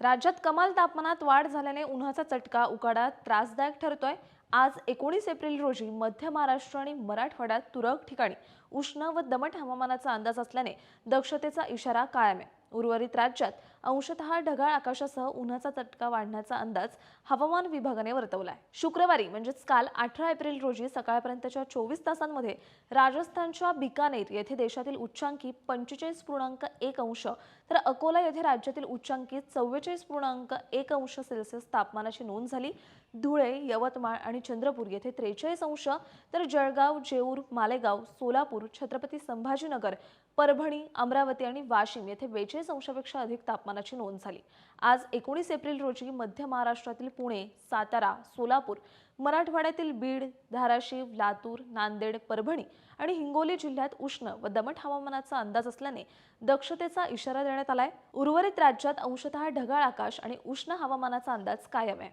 राज्यात कमाल तापमानात वाढ झाल्याने उन्हाचा चटका उकाडा त्रासदायक ठरतोय. आज एकोणीस एप्रिल रोजी मध्य महाराष्ट्र आणि मराठवाड्यात तुरळक ठिकाणी उष्ण व दमट हवामानाचा अंदाज असल्याने दक्षतेचा इशारा कायम आहे. उर्वरित राज्यात अंशतः ढगाळ आकाशासह उन्हाचा चटका वाढण्याचा अंदाज हवामान विभागाने वर्तवलाय. शुक्रवारी म्हणजेच काल अठरा एप्रिल रोजी सकाळपर्यंतच्या चोवीस तासांमध्ये राजस्थानच्या बिकानेर येथे देशातील उच्चांकी पंचेचाळीस पूर्णांक एक अंश तर अकोला येथे राज्यातील उच्चांकी चव्वेचाळीस पूर्णांक एक अंश सेल्सिअस तापमानाची नोंद झाली. धुळे यवतमाळ आणि चंद्रपूर येथे त्रेचाळीस अंश तर जळगाव जेऊर मालेगाव सोलापूर छत्रपती संभाजीनगर परभणी अमरावती आणि वाशिम येथे बेचाळीस अंशापेक्षा अधिक तापमान तापमानाची नोंद झाली. आज एकोणीस एप्रिल रोजी मध्य महाराष्ट्रातील पुणे सातारा सोलापूर मराठवाड्यातील बीड धाराशिव लातूर नांदेड परभणी आणि हिंगोली जिल्ह्यात उष्ण व दमट हवामानाचा अंदाज असल्याने दक्षतेचा इशारा देण्यात आलाय. उर्वरित राज्यात अंशतः ढगाळ आकाश आणि उष्ण हवामानाचा अंदाज कायम आहे.